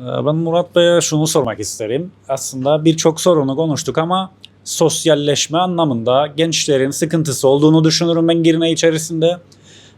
Ee, Ben Murat Bey'e şunu sormak isterim. Aslında birçok sorunu konuştuk ama sosyalleşme anlamında gençlerin sıkıntısı olduğunu düşünürüm ben Girne içerisinde.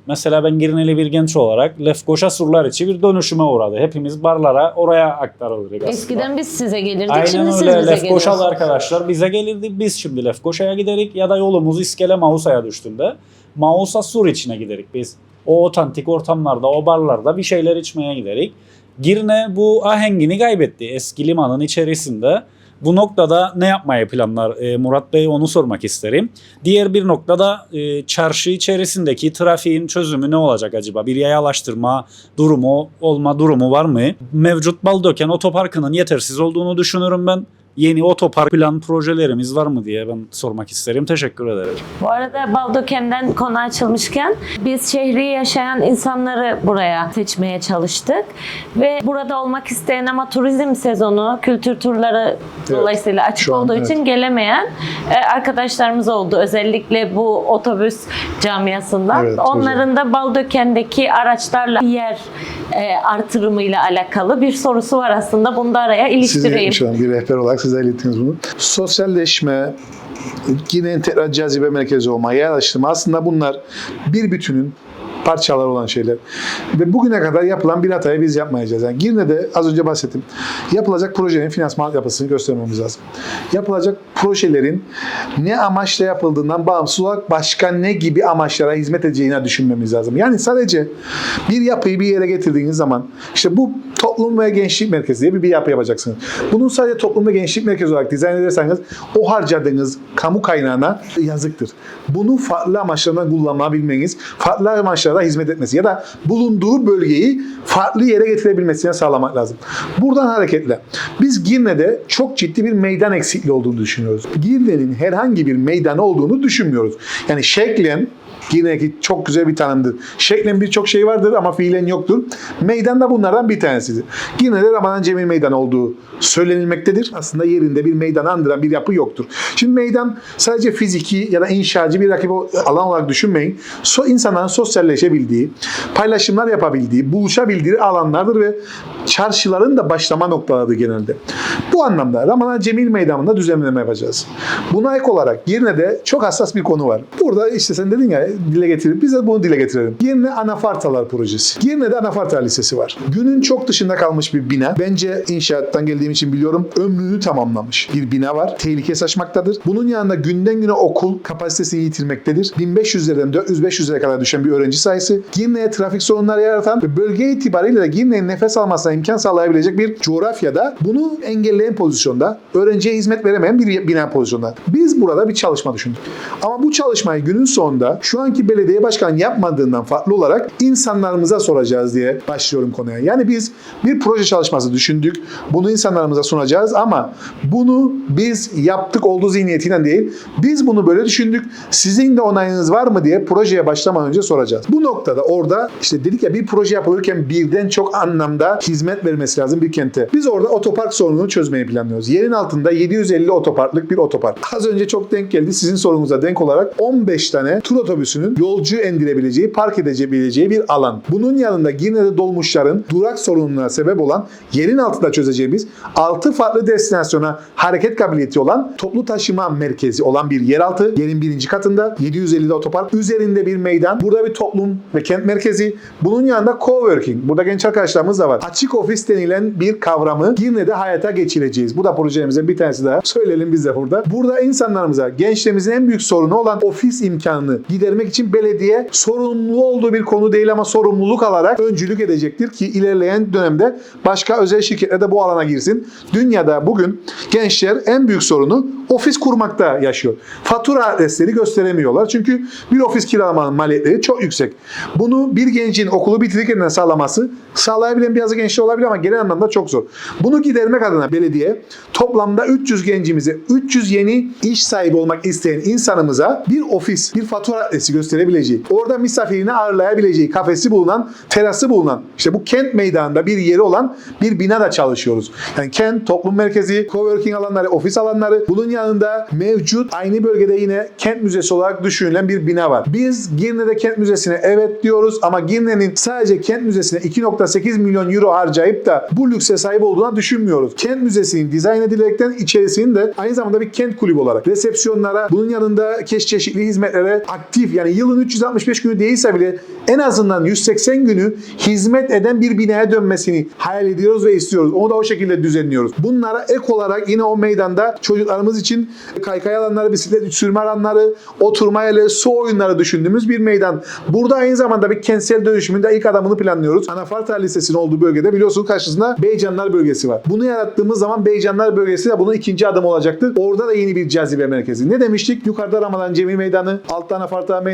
Mesela ben Girneli bir genç olarak Lefkoşa surlar içi bir dönüşüme uğradı. Hepimiz barlara oraya aktarıldık aslında. Eskiden biz size gelirdik, Aynen şimdi siz öyle. bize Lefkoşalı geliyorsunuz. arkadaşlar bize gelirdi. Biz şimdi Lefkoşa'ya giderik ya da yolumuz İskele Mausa'ya düştüğünde Mausa Sur içine giderik biz. O otantik ortamlarda, o barlarda bir şeyler içmeye giderik. Girne bu ahengini kaybetti eski limanın içerisinde. Bu noktada ne yapmayı planlar e, Murat Bey onu sormak isterim. Diğer bir noktada e, çarşı içerisindeki trafiğin çözümü ne olacak acaba? Bir yayalaştırma durumu olma durumu var mı? Mevcut Baldöken otoparkının yetersiz olduğunu düşünürüm ben. Yeni otopark plan projelerimiz var mı diye ben sormak isterim. Teşekkür ederim. Bu arada Baldöken'den konu açılmışken biz şehri yaşayan insanları buraya seçmeye çalıştık. Ve burada olmak isteyen ama turizm sezonu, kültür turları dolayısıyla açık şu an, olduğu evet. için gelemeyen e, arkadaşlarımız oldu. Özellikle bu otobüs camiasından. Evet, Onların da Baldöken'deki araçlarla bir yer e, artırımıyla alakalı bir sorusu var aslında. Bunu da araya iliştireyim. An bir rehber olarak size ilettiniz bunu. Sosyalleşme, yine tekrar cazibe merkezi olma, yerleştirme aslında bunlar bir bütünün parçalar olan şeyler. Ve bugüne kadar yapılan bir hatayı biz yapmayacağız. Yani Girne'de az önce bahsettim. Yapılacak projenin finansman yapısını göstermemiz lazım. Yapılacak projelerin ne amaçla yapıldığından bağımsız olarak başka ne gibi amaçlara hizmet edeceğini düşünmemiz lazım. Yani sadece bir yapıyı bir yere getirdiğiniz zaman işte bu toplum ve gençlik merkezi diye bir, bir yapı yapacaksınız. Bunun sadece toplum ve gençlik merkezi olarak dizayn ederseniz o harcadığınız kamu kaynağına yazıktır. Bunu farklı amaçlarına kullanabilmeniz, farklı amaçlara hizmet etmesi ya da bulunduğu bölgeyi farklı yere getirebilmesine sağlamak lazım. Buradan hareketle biz Girne'de çok ciddi bir meydan eksikliği olduğunu düşünüyoruz. Girne'nin herhangi bir meydan olduğunu düşünmüyoruz. Yani şeklen Girne'deki çok güzel bir tanımdır. Şeklen birçok şey vardır ama fiilen yoktur. Meydan da bunlardan bir tanesidir. Girne'de Ramazan Cemil Meydan olduğu söylenilmektedir. Aslında yerinde bir meydan andıran bir yapı yoktur. Şimdi meydan sadece fiziki ya da inşacı bir rakip alan olarak düşünmeyin. So, insanların sosyalleşebildiği, paylaşımlar yapabildiği, buluşabildiği alanlardır ve çarşıların da başlama noktalarıdır genelde. Bu anlamda Ramazan Cemil Meydanı'nda düzenleme yapacağız. Buna ek olarak Girne'de çok hassas bir konu var. Burada işte sen dedin ya dile getirip biz de bunu dile getirelim. Girne Anafartalar Projesi. Girne'de Anafartalar Lisesi var. Günün çok dışında kalmış bir bina. Bence inşaattan geldiğim için biliyorum ömrünü tamamlamış bir bina var. Tehlike saçmaktadır. Bunun yanında günden güne okul kapasitesini yitirmektedir. 1500'lerden 400-500'lere kadar düşen bir öğrenci sayısı. Girne'ye trafik sorunları yaratan ve bölge itibariyle de Girne'nin nefes almasına imkan sağlayabilecek bir coğrafyada bunu engelleyen pozisyonda, öğrenciye hizmet veremeyen bir bina pozisyonda. Biz burada bir çalışma düşündük. Ama bu çalışmayı günün sonunda şu anki belediye başkanı yapmadığından farklı olarak insanlarımıza soracağız diye başlıyorum konuya. Yani biz bir proje çalışması düşündük. Bunu insanlarımıza sunacağız ama bunu biz yaptık olduğu zihniyetiyle değil. Biz bunu böyle düşündük. Sizin de onayınız var mı diye projeye başlamadan önce soracağız. Bu noktada orada işte dedik ya bir proje yapılırken birden çok anlamda hizmet vermesi lazım bir kente. Biz orada otopark sorununu çözmeyi planlıyoruz. Yerin altında 750 otoparklık bir otopark. Az önce çok denk geldi. Sizin sorunuza denk olarak 15 tane tur otobüsünün yolcu indirebileceği, park edebileceği bir alan. Bunun yanında Girne'de dolmuşların durak sorununa sebep olan yerin altında çözeceğimiz 6 farklı destinasyona hareket kabiliyeti olan toplu taşıma merkezi olan bir yeraltı. Yerin birinci katında 750'de otopark. Üzerinde bir meydan. Burada bir toplum ve kent merkezi. Bunun yanında coworking. Burada genç arkadaşlarımız da var. Açık ofis denilen bir kavramı Girne'de hayata geçireceğiz. Bu da projemizin bir tanesi daha. Söyleyelim biz de burada. Burada insanlarımıza gençlerimizin en büyük sorunu olan ofis imkanını gidermek için belediye sorumlu olduğu bir konu değil ama sorumluluk alarak öncülük edecektir ki ilerleyen dönemde başka özel şirketler de bu alana girsin. Dünyada bugün gençler en büyük sorunu ofis kurmakta yaşıyor. Fatura adresleri gösteremiyorlar. Çünkü bir ofis kiralamanın maliyetleri çok yüksek. Bunu bir gencin okulu bitirirken sağlaması sağlayabilen bazı gençler olabilir ama genel anlamda çok zor. Bunu gidermek adına belediye toplamda 300 gencimize, 300 yeni iş sahibi olmak isteyen insanımıza bir ofis, bir fatura adresi gösterebileceği, orada misafirini ağırlayabileceği, kafesi bulunan, terası bulunan, işte bu kent meydanında bir yeri olan bir binada çalışıyoruz. Yani kent, toplum merkezi, coworking alanları, ofis alanları, bunun yanında mevcut aynı bölgede yine kent müzesi olarak düşünülen bir bina var. Biz Girne'de kent müzesine evet diyoruz ama Girne'nin sadece kent müzesine 2.8 milyon euro harcayıp da bu lükse sahip olduğuna düşünmüyoruz. Kent müzesinin dizayn edilerekten içerisinin de aynı zamanda bir kent kulübü olarak resepsiyonlara, bunun yanında keş çeşitli hizmetlere aktif yani yılın 365 günü değilse bile en azından 180 günü hizmet eden bir binaya dönmesini hayal ediyoruz ve istiyoruz. Onu da o şekilde düzenliyoruz. Bunlara ek olarak yine o meydanda çocuklarımız için kaykay alanları, bisiklet sürme alanları, oturma yerleri, su oyunları düşündüğümüz bir meydan. Burada aynı zamanda bir kentsel dönüşümün de ilk adamını planlıyoruz. Anafarta Lisesi'nin olduğu bölgede biliyorsunuz karşısında Beycanlar bölgesi var. Bunu yarattığımız zaman Beycanlar bölgesi de bunun ikinci adımı olacaktır. Orada da yeni bir cazibe merkezi. Ne demiştik? Yukarıda Ramadan Cemil Meydanı, altta Anafarta Meydanı.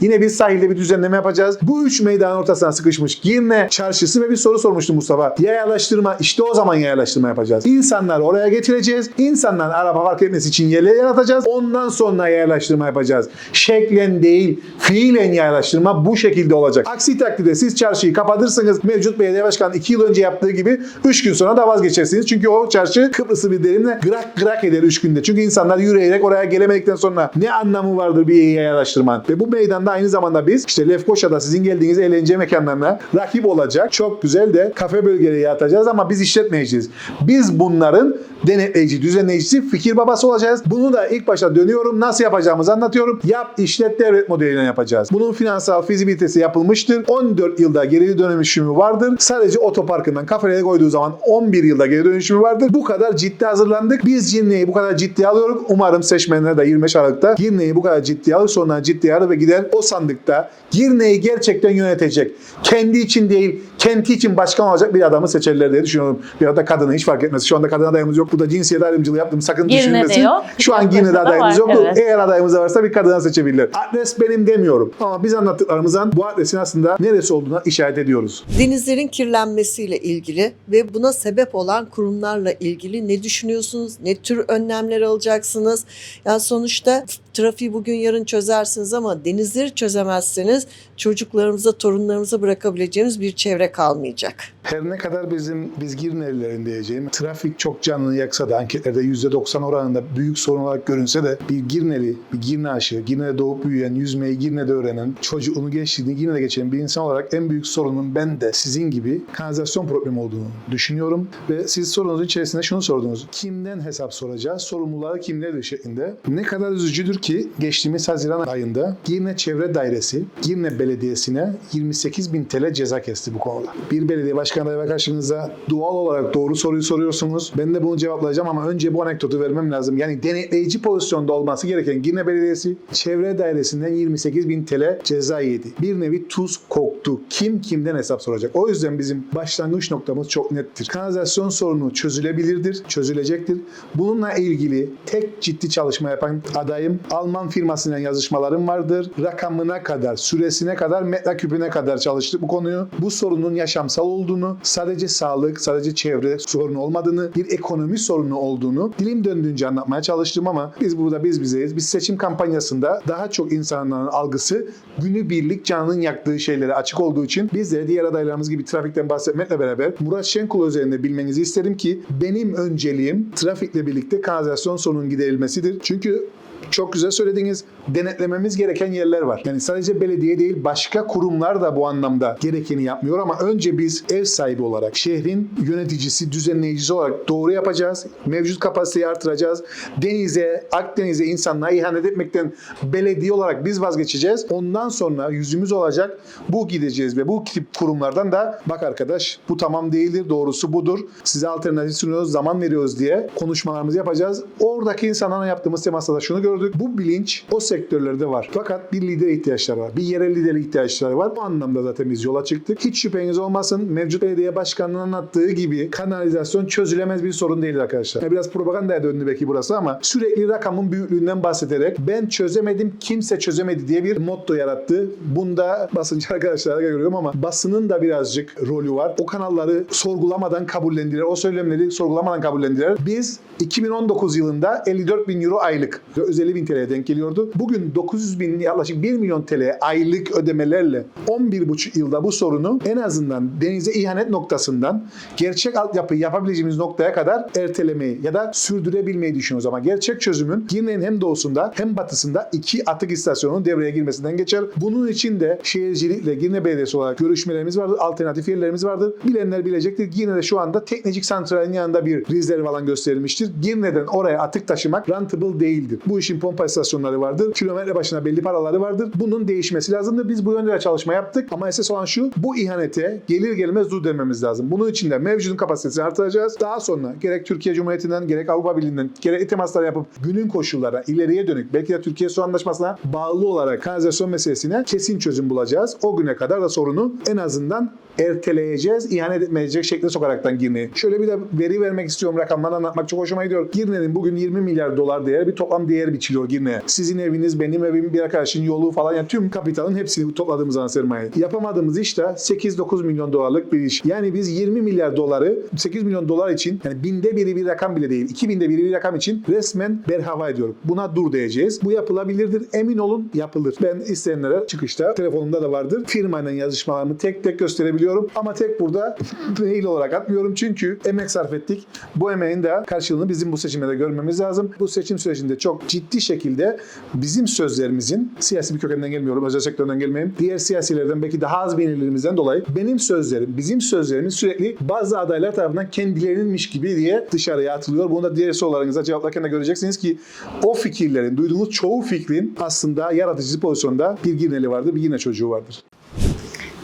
Yine biz sahilde bir düzenleme yapacağız. Bu üç meydanın ortasına sıkışmış Girne çarşısı ve bir soru sormuştu Mustafa. Yayalaştırma işte o zaman yayalaştırma yapacağız. İnsanları oraya getireceğiz. İnsanların araba park etmesi için yerler yaratacağız. Ondan sonra yayalaştırma yapacağız. Şeklen değil, fiilen yayalaştırma bu şekilde olacak. Aksi takdirde siz çarşıyı kapatırsınız. Mevcut belediye başkanı 2 yıl önce yaptığı gibi 3 gün sonra da vazgeçersiniz. Çünkü o çarşı Kıbrıs'ı bir derimle grak grak eder 3 günde. Çünkü insanlar yürüyerek oraya gelemedikten sonra ne anlamı vardır bir yayalaştırman? Ve bu meydanda aynı zamanda biz işte Lefkoşa'da sizin geldiğiniz eğlence mekanlarına rakip olacak. Çok güzel de kafe bölgeleri yaratacağız ama biz işletmeyeceğiz. Biz bunların denetleyici, düzenleyicisi, fikir babası olacağız. Bunu da ilk başta dönüyorum. Nasıl yapacağımızı anlatıyorum. Yap, işlet, devlet modeliyle yapacağız. Bunun finansal fizibilitesi yapılmıştır. 14 yılda geri dönüşümü vardır. Sadece otoparkından kafelere koyduğu zaman 11 yılda geri dönüşümü vardır. Bu kadar ciddi hazırlandık. Biz Girne'yi bu kadar ciddi alıyoruz. Umarım seçmenler de 25 Aralık'ta Girne'yi bu kadar ciddi alır. Sonra ciddi ve gider o sandıkta Girne'yi gerçekten yönetecek. Kendi için değil, kenti için başkan olacak bir adamı seçerler diye düşünüyorum. Ya da kadını hiç fark etmez. Şu anda kadın adayımız yok. Burada cinsiyet ayrımcılığı yaptım. Sakın Girne'de düşünmesin. yok. Şu an Başkasında Girne'de adayımız var, yok. evet. Eğer adayımız da varsa bir kadına seçebilirler. Adres benim demiyorum. Ama biz anlattıklarımızdan bu adresin aslında neresi olduğuna işaret ediyoruz. Denizlerin kirlenmesiyle ilgili ve buna sebep olan kurumlarla ilgili ne düşünüyorsunuz? Ne tür önlemler alacaksınız? Yani sonuçta trafiği bugün yarın çözersiniz ama denizleri çözemezseniz çocuklarımıza, torunlarımıza bırakabileceğimiz bir çevre kalmayacak. Her ne kadar bizim biz Girnelilerin diyeceğim trafik çok canını yaksa da anketlerde %90 oranında büyük sorun olarak görünse de bir Girneli, bir Girne aşığı, Girne'de doğup büyüyen, yüzmeyi Girne'de öğrenen, çocukluğunu, gençliğini Girne'de geçiren bir insan olarak en büyük sorunun ben de sizin gibi kanalizasyon problemi olduğunu düşünüyorum. Ve siz sorunuzun içerisinde şunu sordunuz. Kimden hesap soracağız? Sorumluları kimlerdir şeklinde. Ne kadar üzücüdür ki geçtiğimiz Haziran ayında Girne Çevre Dairesi Girne Belediyesi'ne 28 bin TL ceza kesti bu konuda. Bir belediye başkanı adayı karşınıza doğal olarak doğru soruyu soruyorsunuz. Ben de bunu cevaplayacağım ama önce bu anekdotu vermem lazım. Yani denetleyici pozisyonda olması gereken Girne Belediyesi Çevre Dairesi'nden 28 bin TL ceza yedi. Bir nevi tuz koktu. Kim kimden hesap soracak? O yüzden bizim başlangıç noktamız çok nettir. Kanalizasyon sorunu çözülebilirdir, çözülecektir. Bununla ilgili tek ciddi çalışma yapan adayım Alman firmasıyla yazışmalarım vardır. Rakamına kadar, süresine kadar, metreküpüne kadar çalıştık bu konuyu. Bu sorunun yaşamsal olduğunu, sadece sağlık, sadece çevre sorunu olmadığını, bir ekonomi sorunu olduğunu dilim döndüğünce anlatmaya çalıştım ama biz burada biz bizeyiz. Biz seçim kampanyasında daha çok insanların algısı günübirlik canının yaktığı şeylere açık olduğu için biz de diğer adaylarımız gibi trafikten bahsetmekle beraber Murat Şenkul üzerinde bilmenizi isterim ki benim önceliğim trafikle birlikte kanalizasyon sorunun giderilmesidir. Çünkü çok güzel söylediğiniz denetlememiz gereken yerler var. Yani sadece belediye değil başka kurumlar da bu anlamda gerekeni yapmıyor ama önce biz ev sahibi olarak şehrin yöneticisi, düzenleyicisi olarak doğru yapacağız. Mevcut kapasiteyi artıracağız. Denize, Akdeniz'e insanlığa ihanet etmekten belediye olarak biz vazgeçeceğiz. Ondan sonra yüzümüz olacak. Bu gideceğiz ve bu tip kurumlardan da bak arkadaş bu tamam değildir, doğrusu budur. Size alternatif sunuyoruz, zaman veriyoruz diye konuşmalarımızı yapacağız. Oradaki insanlarla yaptığımız temasta da şunu gördük. Bu bilinç o sektörlerde var. Fakat bir lider ihtiyaçları var. Bir yerel lider ihtiyaçları var. Bu anlamda zaten biz yola çıktık. Hiç şüpheniz olmasın. Mevcut belediye başkanının anlattığı gibi kanalizasyon çözülemez bir sorun değil arkadaşlar. Yani biraz propagandaya döndü belki burası ama sürekli rakamın büyüklüğünden bahsederek ben çözemedim kimse çözemedi diye bir motto yarattı. Bunda basıncı arkadaşlara görüyorum ama basının da birazcık rolü var. O kanalları sorgulamadan kabullendiler. O söylemleri sorgulamadan kabullendiler. Biz 2019 yılında 54 bin euro aylık 150 bin TL'ye denk geliyordu. Bugün 900 bin yaklaşık 1 milyon TL aylık ödemelerle 11,5 yılda bu sorunu en azından denize ihanet noktasından gerçek altyapı yapabileceğimiz noktaya kadar ertelemeyi ya da sürdürebilmeyi düşünüyoruz ama gerçek çözümün Girne'nin hem doğusunda hem batısında iki atık istasyonunun devreye girmesinden geçer. Bunun için de şehircilikle Girne Belediyesi olarak görüşmelerimiz vardır. Alternatif yerlerimiz vardır. Bilenler bilecektir. Girne'de şu anda Teknecik Santrali'nin yanında bir rezerv alan gösterilmiştir. Girne'den oraya atık taşımak rentable değildir. Bu işin pompa istasyonları vardır. Kilometre başına belli paraları vardır. Bunun değişmesi lazımdır. Biz bu yönde de çalışma yaptık. Ama esas olan şu, bu ihanete gelir gelmez dur dememiz lazım. Bunun için de mevcudun kapasitesini artıracağız. Daha sonra gerek Türkiye Cumhuriyeti'nden gerek Avrupa Birliği'nden gerek temaslar yapıp günün koşullara ileriye dönük belki de Türkiye Su Anlaşması'na bağlı olarak kanalizasyon meselesine kesin çözüm bulacağız. O güne kadar da sorunu en azından erteleyeceğiz, ihanet etmeyecek şekilde sokaraktan Girne'yi. Şöyle bir de veri vermek istiyorum, rakamları anlatmak çok hoşuma gidiyor. Girne'nin bugün 20 milyar dolar değer bir toplam değer biçiliyor Girne'ye. Sizin eviniz, benim evim, bir arkadaşın yolu falan yani tüm kapitalın hepsini topladığımız zaman sermaye. Yapamadığımız iş de 8-9 milyon dolarlık bir iş. Yani biz 20 milyar doları 8 milyon dolar için yani binde biri bir rakam bile değil. 2000'de biri bir rakam için resmen berhava ediyorum. Buna dur diyeceğiz. Bu yapılabilirdir. Emin olun yapılır. Ben isteyenlere çıkışta telefonumda da vardır. Firmayla yazışmalarımı tek tek gösterebiliyorum. Ama tek burada mail olarak atmıyorum. Çünkü emek sarf ettik. Bu emeğin de karşılığını bizim bu seçimlerde görmemiz lazım. Bu seçim sürecinde çok ciddi şekilde bizim sözlerimizin siyasi bir kökenden gelmiyorum. Özel sektörden gelmeyeyim. Diğer siyasilerden belki daha az beğenilerimizden dolayı benim sözlerim, bizim sözlerimiz sürekli bazı adaylar tarafından kendilerininmiş gibi diye dışarıya atılıyor. Bunu da diğer sorularınıza cevaplarken de göreceksiniz ki o fikirlerin, duyduğunuz çoğu fikrin aslında yaratıcı pozisyonda bir Girneli vardır, bir Girne çocuğu vardır.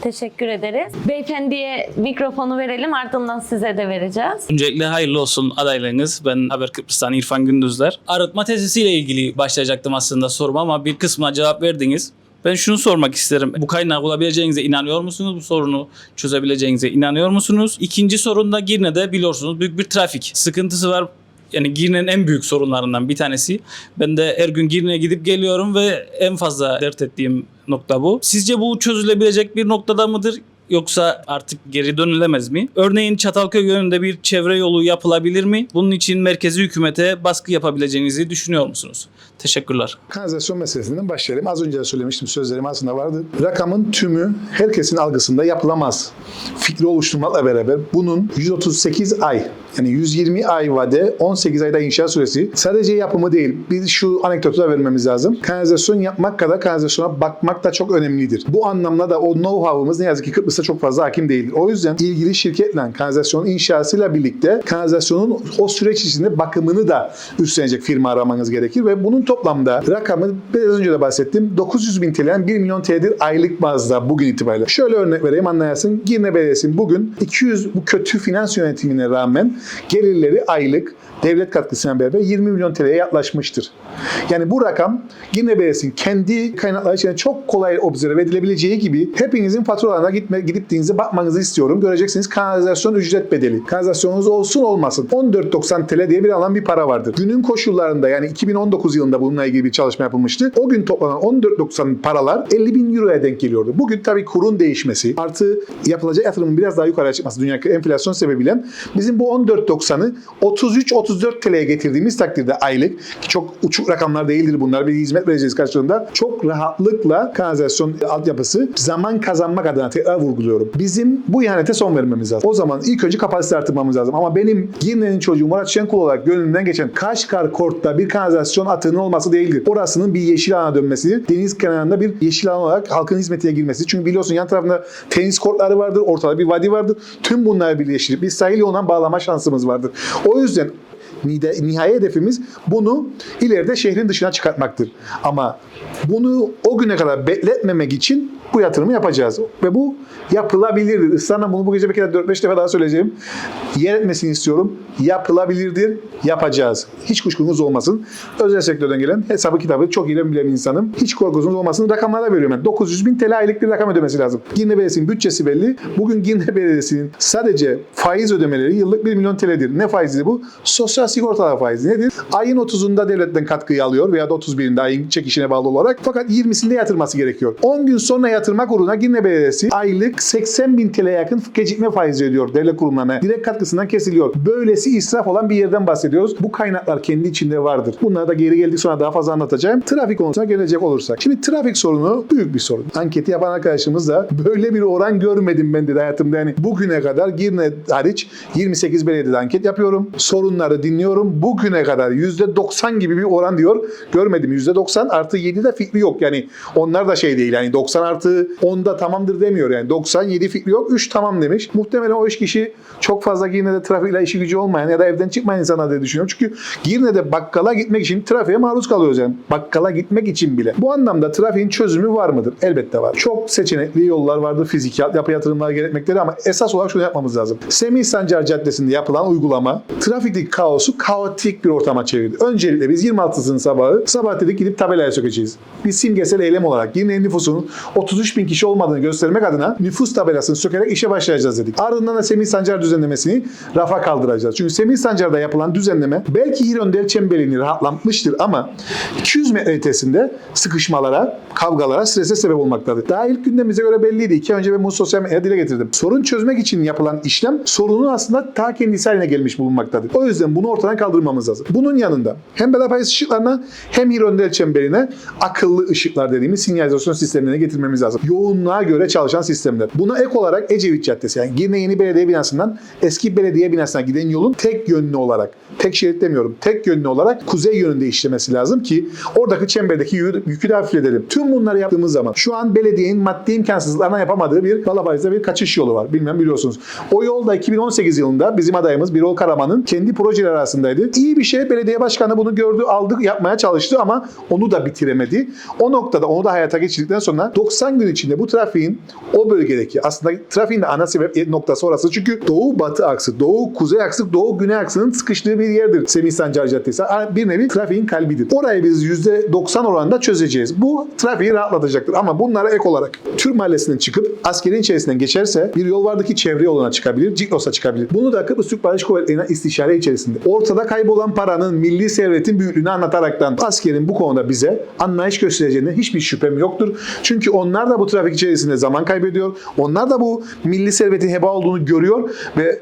Teşekkür ederiz. Beyefendiye mikrofonu verelim ardından size de vereceğiz. Öncelikle hayırlı olsun adaylığınız. Ben Haber Kıbrıs'tan İrfan Gündüzler. Arıtma tesisiyle ilgili başlayacaktım aslında soruma ama bir kısmına cevap verdiniz. Ben şunu sormak isterim. Bu kaynağı bulabileceğinize inanıyor musunuz? Bu sorunu çözebileceğinize inanıyor musunuz? İkinci sorun da Girne'de biliyorsunuz büyük bir trafik sıkıntısı var. Yani Girne'nin en büyük sorunlarından bir tanesi. Ben de her gün Girne'ye gidip geliyorum ve en fazla dert ettiğim nokta bu. Sizce bu çözülebilecek bir noktada mıdır? Yoksa artık geri dönülemez mi? Örneğin Çatalköy yönünde bir çevre yolu yapılabilir mi? Bunun için merkezi hükümete baskı yapabileceğinizi düşünüyor musunuz? Teşekkürler. Kanalizasyon meselesinden başlayalım. Az önce de söylemiştim sözlerim aslında vardı. Rakamın tümü herkesin algısında yapılamaz. Fikri oluşturmakla beraber bunun 138 ay yani 120 ay vade 18 ayda inşaat süresi sadece yapımı değil. Biz şu anekdotu da vermemiz lazım. Kanalizasyon yapmak kadar kanalizasyona bakmak da çok önemlidir. Bu anlamda da o know-how'ımız ne yazık ki Kıbrıs'ta çok fazla hakim değildir. O yüzden ilgili şirketle kanalizasyonun inşasıyla birlikte kanalizasyonun o süreç içinde bakımını da üstlenecek firma aramanız gerekir ve bunun toplamda rakamı biraz önce de bahsettim. 900 bin TL'den 1 milyon TL'dir aylık bazda bugün itibariyle. Şöyle örnek vereyim anlayasın. Girne Belediyesi'nin bugün 200 bu kötü finans yönetimine rağmen gelirleri aylık devlet katkısıyla beraber 20 milyon TL'ye yaklaşmıştır. Yani bu rakam Girne Belediyesi'nin kendi kaynakları içinde çok kolay observe edilebileceği gibi hepinizin faturalarına gitme, gidip denize bakmanızı istiyorum. Göreceksiniz kanalizasyon ücret bedeli. Kanalizasyonunuz olsun olmasın 14.90 TL diye bir alan bir para vardır. Günün koşullarında yani 2019 yılında bununla ilgili bir çalışma yapılmıştı. O gün toplanan 14.90 paralar 50 bin euroya denk geliyordu. Bugün tabii kurun değişmesi artı yapılacak yatırımın biraz daha yukarıya çıkması dünyadaki enflasyon sebebiyle bizim bu 14.90'ı 33-34 TL'ye getirdiğimiz takdirde aylık ki çok uçuk rakamlar değildir bunlar bir hizmet vereceğiz karşılığında çok rahatlıkla kanalizasyon altyapısı zaman kazanmak adına tekrar vurguluyorum. Bizim bu ihanete son vermemiz lazım. O zaman ilk önce kapasite artırmamız lazım. Ama benim Girne'nin çocuğu Murat Şenkul olarak gönlümden geçen Kaşkar Kort'ta bir kanalizasyon atığının olması değildir. Orasının bir yeşil alana dönmesidir. Deniz kenarında bir yeşil alan olarak halkın hizmetine girmesi. Çünkü biliyorsun yan tarafında tenis kortları vardır, ortada bir vadi vardır. Tüm bunlar birleştirip bir sahil yolundan bağlama şansımız vardır. O yüzden nihai hedefimiz bunu ileride şehrin dışına çıkartmaktır. Ama bunu o güne kadar bekletmemek için bu yatırımı yapacağız. Ve bu yapılabilirdir. Israrla bunu bu gece bir kere 4-5 defa daha söyleyeceğim. Yer etmesini istiyorum. Yapılabilirdir. Yapacağız. Hiç kuşkunuz olmasın. Özel sektörden gelen hesabı kitabı çok iyi bilen insanım. Hiç korkunuz olmasın. Rakamlara veriyorum ben. 900 bin TL aylık bir rakam ödemesi lazım. Girne Belediyesi'nin bütçesi belli. Bugün Girne Belediyesi'nin sadece faiz ödemeleri yıllık 1 milyon TL'dir. Ne faizi bu? Sosyal sigortalar faizi nedir? Ayın 30'unda devletten katkıyı alıyor veya da 31'inde ayın çekişine bağlı olarak. Fakat 20'sinde yatırması gerekiyor. 10 gün sonra yatırmak uğruna Girne Belediyesi aylık 80 bin TL yakın gecikme faizi ödüyor devlet kurumlarına. Direkt katkısından kesiliyor. Böylesi israf olan bir yerden bahsediyoruz. Bu kaynaklar kendi içinde vardır. Bunlara da geri geldik sonra daha fazla anlatacağım. Trafik konusuna gelecek olursak. Şimdi trafik sorunu büyük bir sorun. Anketi yapan arkadaşımız da böyle bir oran görmedim ben dedi hayatımda. Yani bugüne kadar Girne hariç 28 belediyede anket yapıyorum. Sorunları dinliyorum. Bugüne kadar %90 gibi bir oran diyor. Görmedim. %90 artı 7 de fikri yok. Yani onlar da şey değil. Yani 90 artı 10 da tamamdır demiyor. Yani 97 fikri yok. 3 tamam demiş. Muhtemelen o iş kişi çok fazla Girne'de trafikle işi gücü olmayan ya da evden çıkmayan insanlar diye düşünüyorum. Çünkü Girne'de bakkala gitmek için trafiğe maruz kalıyoruz yani. Bakkala gitmek için bile. Bu anlamda trafiğin çözümü var mıdır? Elbette var. Çok seçenekli yollar vardır. Fiziksel yapı yatırımlar gerekmektedir ama esas olarak şunu yapmamız lazım. Semih Sancar Caddesi'nde yapılan uygulama trafikteki kaosu kaotik bir ortama çevirdi. Öncelikle biz 26'sının sabahı sabah dedik gidip tabelaya sökeceğiz. Bir simgesel eylem olarak Girne'nin nüfusunun 33 bin kişi olmadığını göstermek adına nüfus tabelasını sökerek işe başlayacağız dedik. Ardından da Semih Sancar düzenlemesini rafa kaldıracağız. Çünkü Semih Sancar'da yapılan düzenleme belki Hirondel çemberini rahatlatmıştır ama 200 metre ötesinde sıkışmalara, kavgalara, strese sebep olmaktadır. Daha ilk gündemimize göre belliydi. İki önce ben bunu sosyal medyada dile getirdim. Sorun çözmek için yapılan işlem sorunun aslında ta kendisi haline gelmiş bulunmaktadır. O yüzden bunu ortadan kaldırmamız lazım. Bunun yanında hem Bedapayız ışıklarına hem Hirondel çemberine akıllı ışıklar dediğimiz sinyalizasyon sistemlerine getirmemiz lazım. Yoğunluğa göre çalışan sistemler. Buna ek olarak Ecevit Caddesi yani Girne Yeni Belediye Binası'ndan eski belediye binasına giden yolun tek yönlü olarak, tek şerit demiyorum, tek yönlü olarak kuzey yönünde işlemesi lazım ki oradaki çemberdeki yükü de hafifletelim. Tüm bunları yaptığımız zaman şu an belediyenin maddi imkansızlıklarına yapamadığı bir Balabayız'da bir kaçış yolu var. Bilmem biliyorsunuz. O yolda 2018 yılında bizim adayımız Birol Karaman'ın kendi projeleri arasındaydı. İyi bir şey. Belediye başkanı bunu gördü, aldı, yapmaya çalıştı ama onu da bitiremedi. O noktada onu da hayata geçirdikten sonra 90 gün içinde bu trafiğin o bölgedeki aslında trafiğin de ana sebep noktası orası. Çünkü doğu batı aksı, doğu kuzey aksı, doğu güney aksının sıkıştığı bir yerdir Semih Sancar Caddesi. Bir nevi trafiğin kalbidir. Orayı biz %90 oranında çözeceğiz. Bu trafiği rahatlatacaktır. Ama bunlara ek olarak Türk Mahallesi'nden çıkıp askerin içerisinden geçerse bir yol vardı ki çevre yoluna çıkabilir, Ciklos'a çıkabilir. Bunu da Kıbrıs Türk Barış Kuvvetleri'ne istişare içerisinde. Ortada kaybolan paranın milli servetin büyüklüğünü anlataraktan askerin bu konuda bize anlayış göstereceğine hiçbir şüphem yoktur. Çünkü onlar da bu trafik içerisinde zaman kaybediyor. Onlar da bu milli servetin heba olduğunu görüyor ve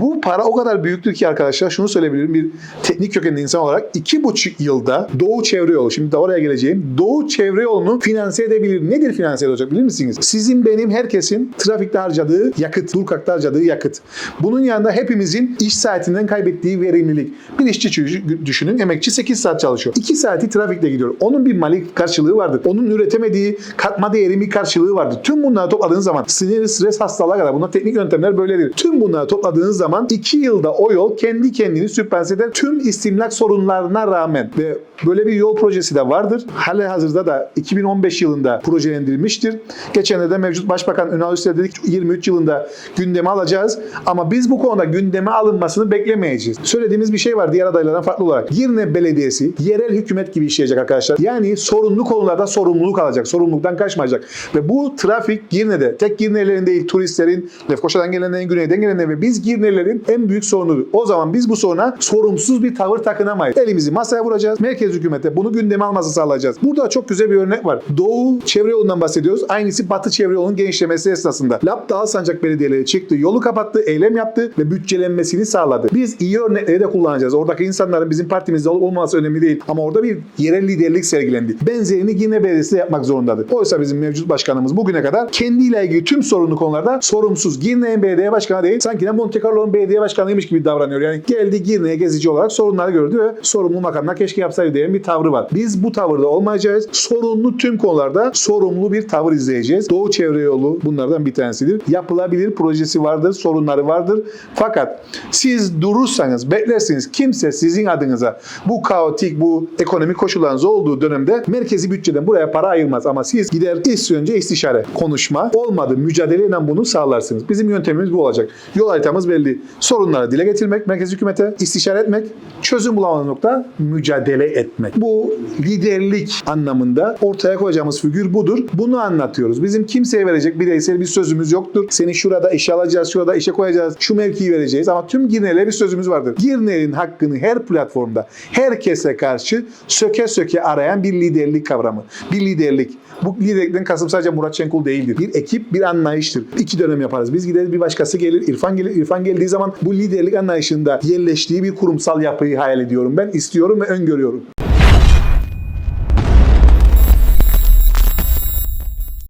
bu para o kadar büyüktür ki arkadaşlar şunu söyleyebilirim bir teknik kökenli insan olarak iki buçuk yılda Doğu Çevre Yolu şimdi de oraya geleceğim. Doğu Çevre Yolu'nu finanse edebilir. Nedir finanse olacak bilir misiniz? Sizin benim herkesin trafikte harcadığı yakıt, Durkak'ta harcadığı yakıt. Bunun yanında hepimizin iş saatinden kaybettiği verimlilik. Bir işçi düşünün emekçi 8 saat çalışıyor. 2 saati trafikte gidiyor. Onun bir mali karşılığı vardır. Onun üretemediği katma değeri bir karşılığı vardır. Tüm bunları topladığınız zaman sinir, stres hastalığa kadar bunlar teknik yöntemler böyledir. Tüm bunları topladığınız zaman 2 yılda o yol kendi kendini sübvanse eder. Tüm istimlak sorunlarına rağmen ve böyle bir yol projesi de vardır. Hali hazırda da 2015 yılında projelendirilmiştir. Geçen de mevcut Başbakan Ünal Üstel dedik 23 yılında gündeme alacağız. Ama biz bu konuda gündeme alınmasını beklemeyeceğiz. Söylediğimiz bir şey var diğer adaylardan farklı olarak. Girne Belediyesi yerel hükümet gibi işleyecek arkadaşlar. Yani sorunlu konularda sorumluluk alacak. Sorumluluktan kaçmayacak. Ve bu trafik Girne'de tek Girnelerin değil turistlerin, Lefkoşa'dan gelenlerin, güneyden gelenlerin ve biz Girnelerin en büyük sorunudur. O zaman biz bu soruna sorumsuz bir tavır takınamayız. Elimizi masaya vuracağız. Merkez hükümete bunu gündeme alması sağlayacağız. Burada çok güzel bir örnek var. Doğu çevre yolundan bahsediyoruz. Aynısı Batı çevre yolunun genişlemesi esnasında. Lap Dağsancak belediyeleri çıktı, yolu kapattı, eylem yaptı ve bütçelenmesini sağladı. Biz iyi örnekleri de kullanacağız. Oradaki insanların bizim partimizde olup olmaması önemli değil. Ama orada bir yerel liderlik sergilendi. Benzerini Girne Belediyesi yapmak zorundadır. Oysa bizim mevcut başkanımız bugüne kadar kendiyle ilgili tüm sorunlu konularda sorumsuz. Girne'nin belediye başkanı değil, sanki de Monte Carlo'nun belediye başkanıymış gibi davranıyor. Yani geldi Girne'ye gezici olarak sorunları gördü ve sorumlu makamlar keşke yapsaydı diyen bir tavrı var. Biz bu tavırda olmayacağız. Sorunlu Tüm konularda sorumlu bir tavır izleyeceğiz. Doğu Çevre Yolu bunlardan bir tanesidir. Yapılabilir projesi vardır, sorunları vardır. Fakat siz durursanız, beklersiniz kimse sizin adınıza bu kaotik, bu ekonomik koşullarınız olduğu dönemde merkezi bütçeden buraya para ayırmaz. Ama siz gider ilk önce istişare, konuşma olmadı. Mücadeleyle bunu sağlarsınız. Bizim yöntemimiz bu olacak. Yol haritamız belli. Sorunları dile getirmek, merkezi hükümete istişare etmek, çözüm bulamadığı nokta mücadele etmek. Bu liderlik anlamında ortaya koyacağımız figür budur. Bunu anlatıyoruz. Bizim kimseye verecek bireysel bir sözümüz yoktur. Seni şurada işe alacağız, şurada işe koyacağız, şu mevkiyi vereceğiz ama tüm Girne'lere bir sözümüz vardır. Girne'nin hakkını her platformda, herkese karşı söke söke arayan bir liderlik kavramı. Bir liderlik. Bu liderlikten kasım sadece Murat Şenkul değildir. Bir ekip, bir anlayıştır. İki dönem yaparız. Biz gideriz bir başkası gelir, İrfan gelir. İrfan geldiği zaman bu liderlik anlayışında yerleştiği bir kurumsal yapıyı hayal ediyorum ben. istiyorum ve öngörüyorum.